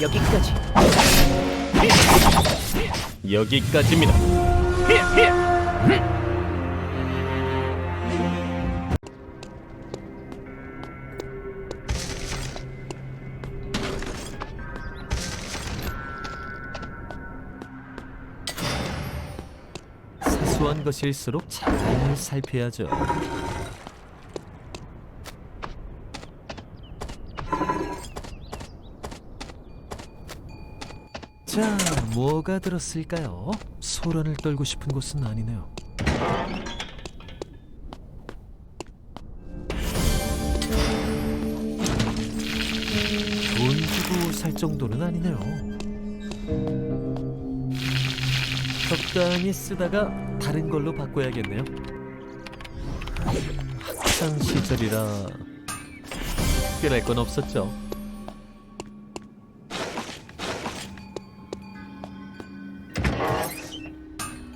여기까지. 여기까지입니다. 사소한 것일수록 잘 살펴야죠. 자, 뭐가 들었을까요? 소란을 떨고 싶은 곳은 아니네요. 돈 주고 살 정도는 아니네요. 적당히 쓰다가 다른 걸로 바꿔야겠네요. 학창 시절이라 특별할 건 없었죠.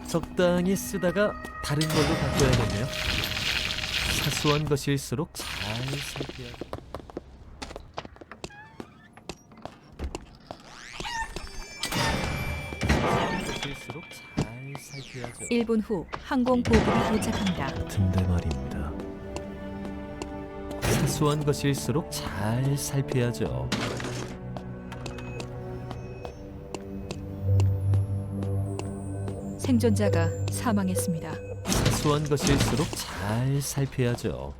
적당히 쓰다가 다른 걸로 바꿔야겠네요. 사소한 것일수록 잘 살펴야 것일수록 잘 살펴야죠. 1분 후 항공 보급이 도착합니다. 같은데 말입니다. 사소한 것일수록 잘 살펴야죠. 생존자가 사망했습니다. 사소한 것일수록 잘 살펴야죠.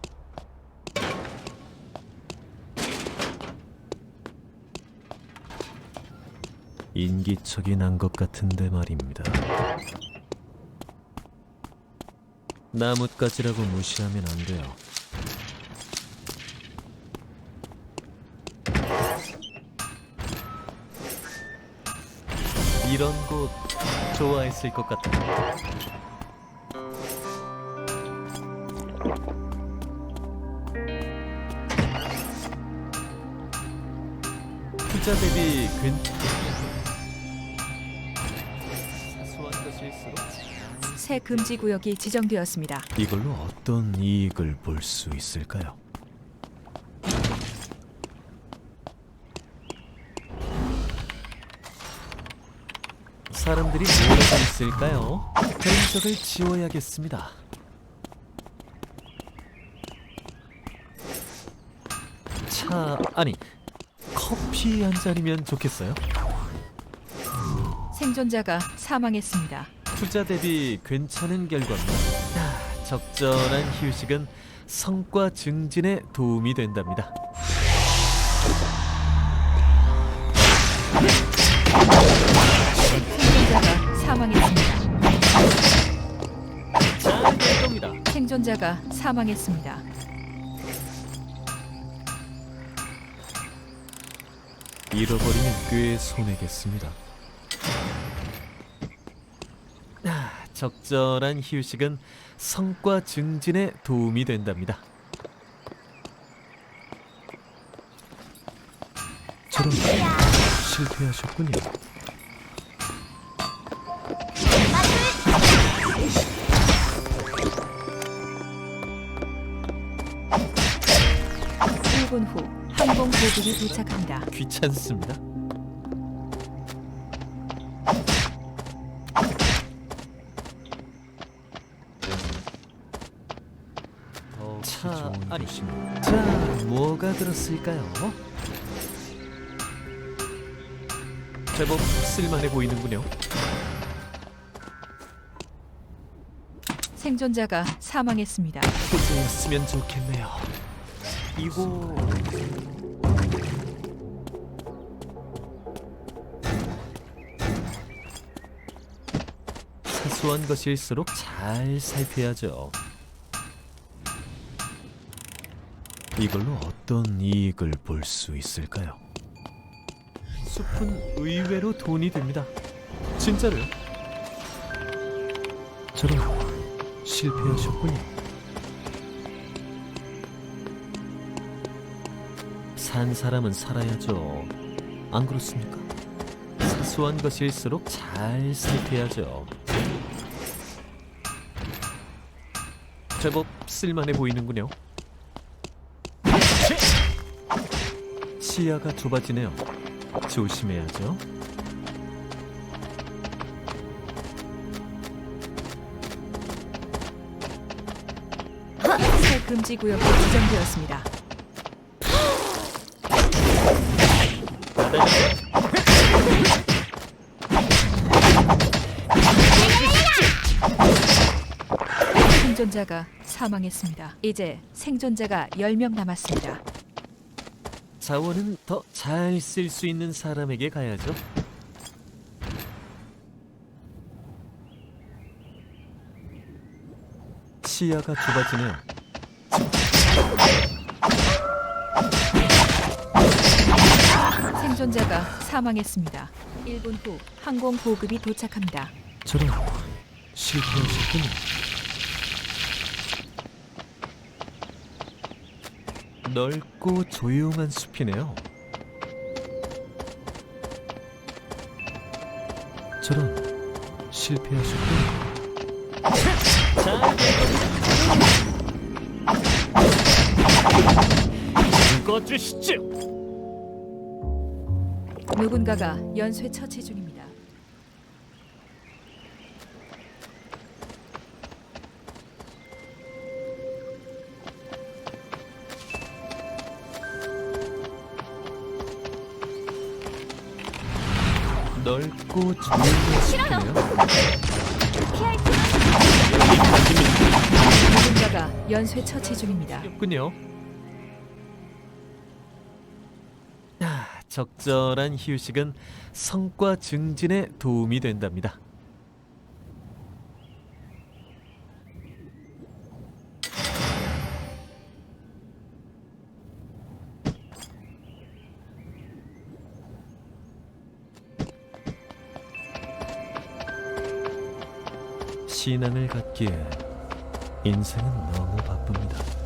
인기척이 난 것 같은데 말입니다. 나뭇가지라고 무시하면 안 돼요. 이런 곳 좋아했을 것 같아요. 투자 대비 괜 사소한 것일수록 새 금지 구역이 지정되었습니다. 이걸로 어떤 이익을 볼 수 있을까요? 사람들이 모여서 있을까요? 흔적을 지워야겠습니다. 차 아니 커피 한 잔이면 좋겠어요. 생존자가 사망했습니다. 투자 대비 괜찮은 결과입니다. 아, 적절한 휴식은 성과 증진에 도움이 된답니다. 생존자가 사망했습니다. 잘될 겁니다. 생존자가 사망했습니다. 잃어버리면 꽤 손해겠습니다. 아, 적절한 휴식은 성과 증진에 도움이 된답니다. 저런 실패하셨군요. 일분후 항공 보급이 도착합니다. 귀찮습니다. 차 아니 자 뭐가 들었을까요? 제법 쓸만해 보이는군요. 생존자가 사망했습니다. 그제였으면 좋겠네요. 이거 사소한 것일수록 잘 살펴야죠. 이걸로 어떤 이익을 볼 수 있을까요? 숲은 의외로 돈이 됩니다. 진짜로요? 저런 실패하셨군요. 산 사람은 살아야죠. 안 그렇습니까? 사소한 것일수록 잘 살펴야죠. 제법 쓸만해 보이는군요. 시야가 좁아지네요. 조심해야죠. 새 금지 구역이 지정되었습니다. 생존자가 사망했습니다. 이제 생존자가 10명 남았습니다. 자원은 더 잘 쓸 수 있는 사람에게 가야죠. 시야가 좁아지네요. 생존자가 사망했습니다. 1분 후 항공 보급이 도착합니다. 저런 실패하셨군요. 넓고 조용한 숲이네요. 저런 실패하셨군요. 꺼주시죠. 누군가가 연쇄 처치 중입니다. 넓고 숲이네요. 누군가가 연쇄 처치 중입니다. 군요. 적절한 휴식은 성과 증진에 도움이 된답니다. 신앙을 갖기에 인생은 너무 바쁩니다.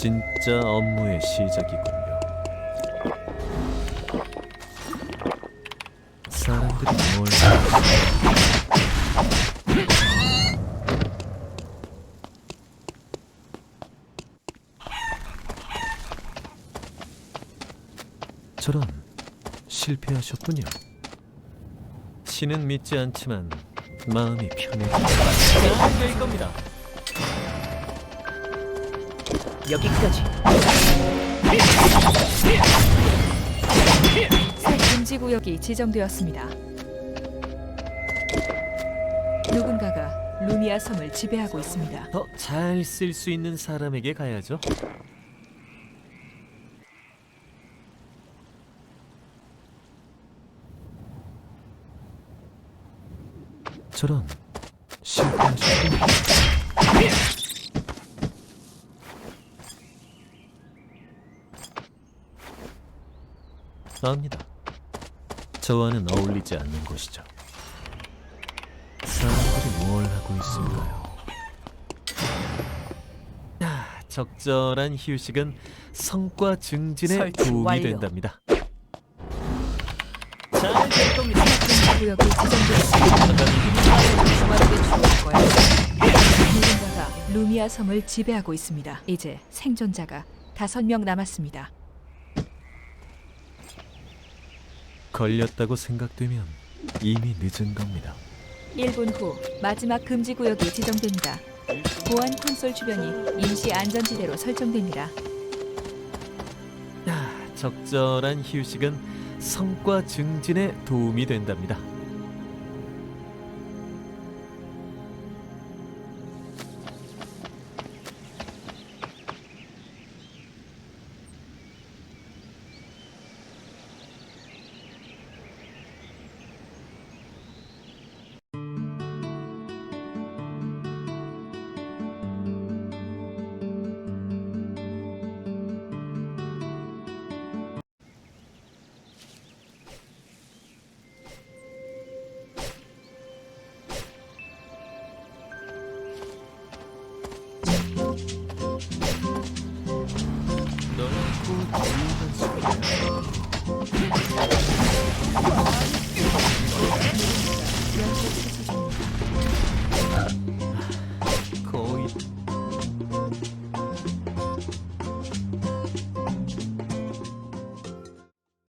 진짜 업무의 시작이군요. 사람들이 뭘 저런 실패하셨군요. 신은 믿지 않지만 마음이 편해집니다. 될 겁니다. 여기까지. 새 금지 구역이 지정되었습니다. 누군가가 루미아 섬을 지배하고 있습니다. 더 잘 쓸 수 있는 사람에게 가야죠. 저런 실패 압니다. 저와는 어울리지 않는 곳이죠. 사람들이 뭘 하고 있을까요? 아, 적절한 휴식은 성과 증진에 설치 도움이 완료. 된답니다. 잘 될 겁니다. 금지 구역이 지정되었습니다. 주말에 죽을 거야. 누군가가 루미아 섬을 지배하고 있습니다. 이제 생존자가 다섯 명 남았습니다. 걸렸다고 생각되면 이미 늦은 겁니다. 1분 후 마지막 금지 구역이 지정됩니다. 보안 콘솔 주변이 임시 안전지대로 설정됩니다. 아, 적절한 휴식은 성과 증진에 도움이 된답니다.